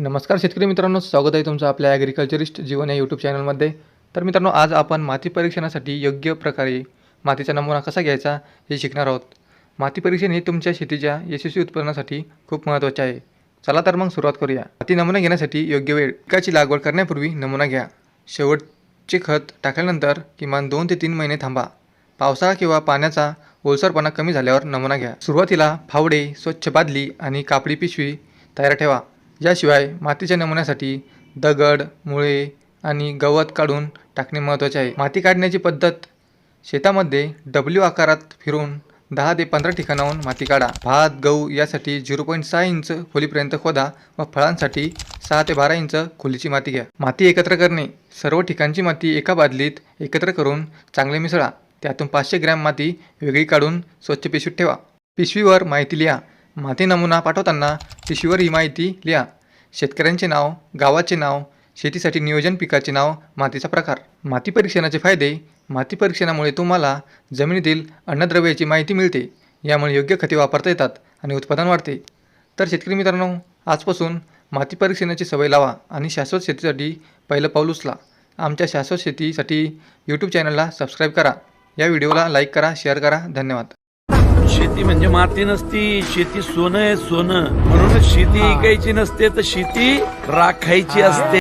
नमस्कार शेतकरी मित्रांनो स्वागत आहे तुमचं आपल्या ॲग्रिकल्चरिस्ट जीवन या यूट्यूब चॅनलमध्ये तर मित्रांनो आज आपण माती परीक्षणासाठी योग्य प्रकारे मातीचा नमुना कसा घ्यायचा हे शिकणार आहोत. माती परीक्षण हे तुमच्या शेतीच्या यशस्वी उत्पादनासाठी खूप महत्त्वाचे आहे. चला तर मग सुरुवात करूया. माती नमुना घेण्यासाठी योग्य वेळ. पिकाची लागवड करण्यापूर्वी नमुना घ्या. शेवटचे खत टाकल्यानंतर किमान दोन ते तीन महिने थांबा. पावसाळा किंवा पाण्याचा ओलसरपणा कमी झाल्यावर नमुना घ्या. सुरुवातीला फावडे स्वच्छ बादली आणि कापडी पिशवी तयार ठेवा. याशिवाय मातीच्या नमुन्यासाठी दगड मुळे आणि गवत काढून टाकणे महत्त्वाचे आहे. माती काढण्याची पद्धत शेतामध्ये डब्ल्यू आकारात फिरून दहा ते पंधरा ठिकाणाहून माती काढा. भात गहू यासाठी झिरो पॉईंट सहा इंच खोलीपर्यंत खोदा व फळांसाठी सहा ते बारा इंच खोलीची माती घ्या. माती एकत्र करणे सर्व ठिकाणची माती एका बादलीत एकत्र करून चांगले मिसळा. त्यातून पाचशे ग्रॅम माती वेगळी काढून स्वच्छ पिशवीत ठेवा. पिशवीवर माहिती लिहा. माती नमुना पाठवताना शिशीवर ही माहिती लिहा. शेतकऱ्यांचे नाव गावाचे नाव शेतीसाठी नियोजन पिकाचे नाव मातीचा प्रकार. माती परीक्षणाचे फायदे माती परीक्षणामुळे तुम्हाला जमिनीतील अन्नद्रव्याची माहिती मिळते. यामुळे योग्य खते वापरता येतात आणि उत्पादन वाढते. तर शेतकरी मित्रांनो आजपासून माती परीक्षणाची सवय लावा आणि शाश्वत शेतीसाठी पहिलं पाऊल उचला. आमच्या शाश्वत शेतीसाठी यूट्यूब चॅनलला सबस्क्राईब करा. या व्हिडिओला लाईक करा शेअर करा. धन्यवाद. शेती म्हणजे माती नसती शेती सोनं आहे सोनं म्हणूनच शेती. इकायची नसते तर शेती राखायची. असते